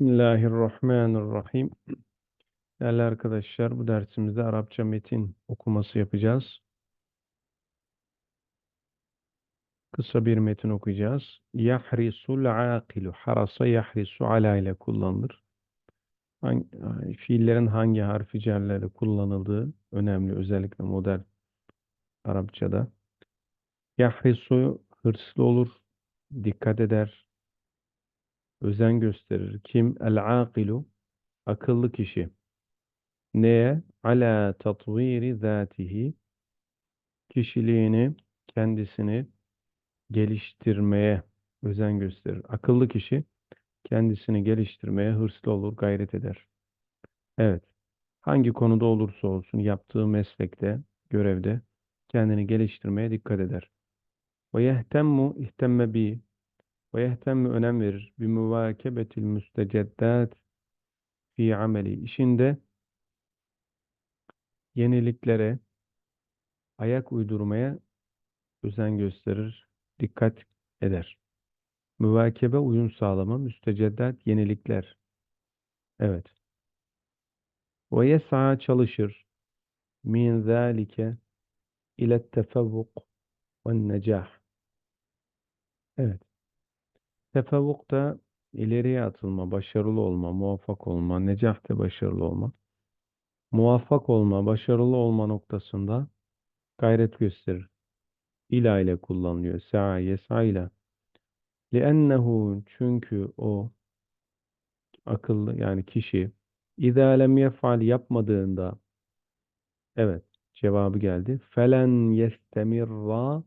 Bismillahirrahmanirrahim. Değerli arkadaşlar, bu dersimizde Arapça metin okuması yapacağız. Kısa bir metin okuyacağız. Yahrisul akilu. Harasa yahrisu ala ile kullanılır. Hangi, fiillerin hangi harfi cerleri kullanıldığı önemli. Özellikle modern Arapçada. Yahrisu hırslı olur, dikkat eder, özen gösterir. Kim? El-akilu. Akıllı kişi. Neye? Ala tatviri zatihi. Kişiliğini, kendisini geliştirmeye özen gösterir. Akıllı kişi kendisini geliştirmeye hırslı olur, gayret eder. Evet. Hangi konuda olursa olsun yaptığı meslekte, görevde kendini geliştirmeye dikkat eder. Ve yehtemmu ihtemme bi ve yehtemmu önem verir. Bi muvakebetil müsteceddat fi ameli. İşinde yeniliklere ayak uydurmaya özen gösterir, dikkat eder. Müvakebe uyum sağlama, müsteceddat yenilikler. Evet. Ve yes'a çalışır min zâlike ile tefevvuk ve necah. Evet. Tefevvuk da ileriye atılma, başarılı olma, muvaffak olma, necah da başarılı olma. Muvaffak olma, başarılı olma noktasında gayret gösterir. İla ile kullanılıyor. Sa'a, yesa ile. لِأَنَّهُ çünkü o akıllı yani kişi اِذَا لَمْ يَفْعَلْ yapmadığında evet cevabı geldi. فَلَنْ يَسْتَمِرَّ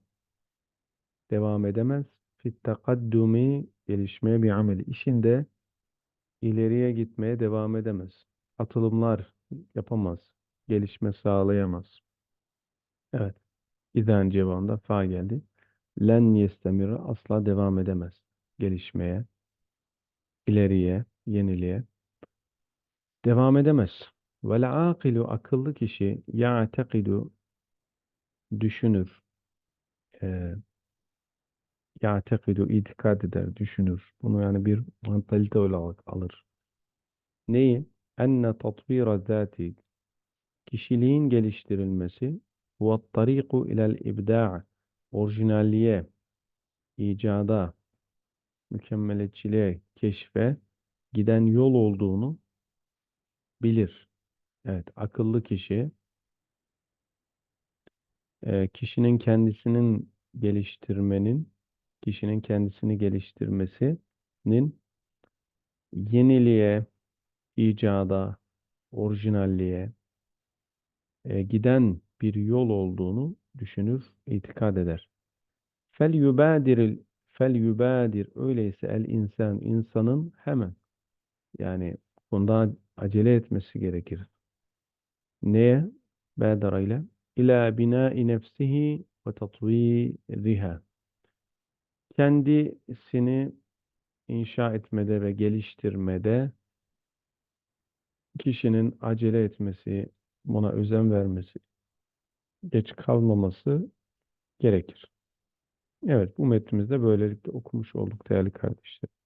devam edemez. Fit takaddumi gelişmeye bir ameli. İşinde ileriye gitmeye devam edemez. Atılımlar yapamaz. Gelişme sağlayamaz. Evet. İzen cevabında fa geldi. Len yestemir asla devam edemez. Gelişmeye, ileriye, yeniliğe devam edemez. Vel akilu akıllı kişi ya'tekidu düşünür. Ee, ya'tekidu itikad eder, düşünür. Bunu yani bir mantalite olarak alır. Neyi? Enne tatvira zati kişiliğin geliştirilmesi ve tariku ilel ibda' orijinalliğe, icada, mükemmeliyetçiliğe, keşfe giden yol olduğunu bilir. Evet, akıllı kişi kişinin kendisinin geliştirmenin, kişinin kendisini geliştirmesinin yeniliğe, icada, orijinalliğe e, giden bir yol olduğunu düşünür, itikad eder. Fel yubadiril fel yubadir öyleyse el insan insanın hemen yani bunda acele etmesi gerekir. Neye? Badara ile ila binai nefsihi ve tatviriha. Kendisini inşa etmede ve geliştirmede kişinin acele etmesi, buna özen vermesi, geç kalmaması gerekir. Evet, bu metnimizde böylelikle okumuş olduk değerli kardeşlerim.